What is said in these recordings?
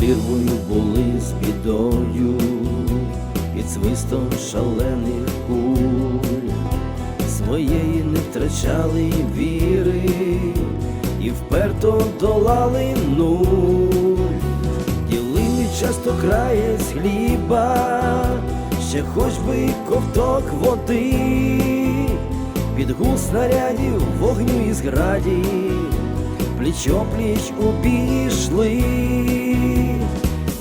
прірвою були з бідою, під свистом шалених куль, своєї не втрачали віри і вперто долали нуль, ділили часто краєць хліба, ще хоч би ковток води, під гул снарядів вогню і зграді, пліч пліч обійшли.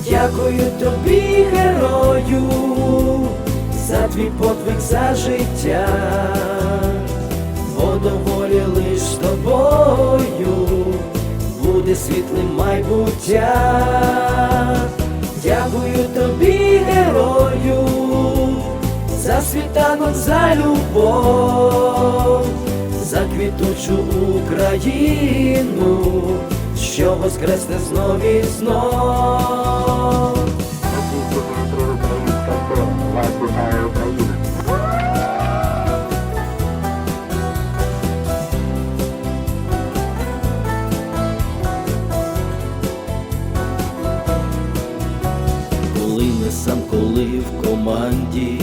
Дякую тобі, герою, за твій подвиг за життя, бо доволі лиш тобою буде світлим майбуття. Дякую тобі, герою, за світанок, за любов, квітучу Україну, що воскресне знов і знов. Коли не сам, коли в команді,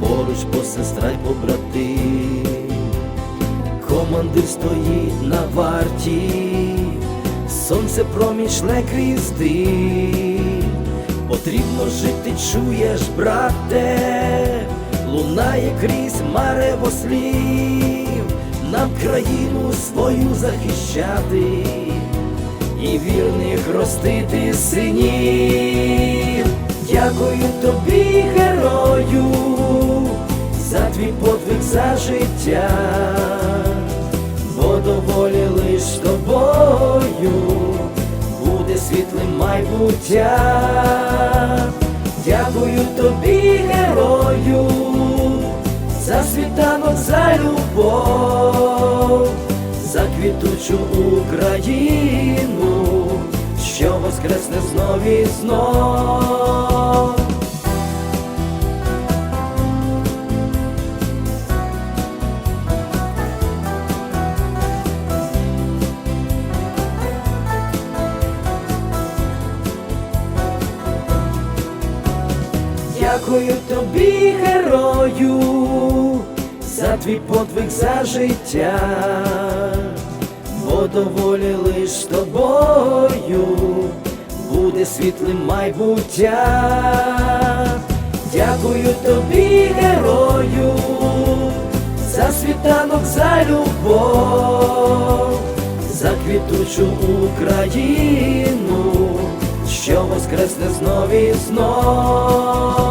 поруч посестра й побратим, командир стоїть на варті, сонце промішле крізь дим. Потрібно жити, чуєш, брате, лунає крізь марево слів, нам країну свою захищати і вірних ростити синів. Дякую тобі, герою, за твій подвиг за життя, доволі лиш тобою буде світлим майбуття. Дякую тобі, герою, за світанок, за любов за квітучу Україну, що воскресне знов і знов. Дякую тобі, герою, за твій подвиг за життя, бо доволі лиш тобою буде світлим майбуття. Дякую тобі, герою, за світанок, за любов, за квітучу Україну, що воскресне знов і знов.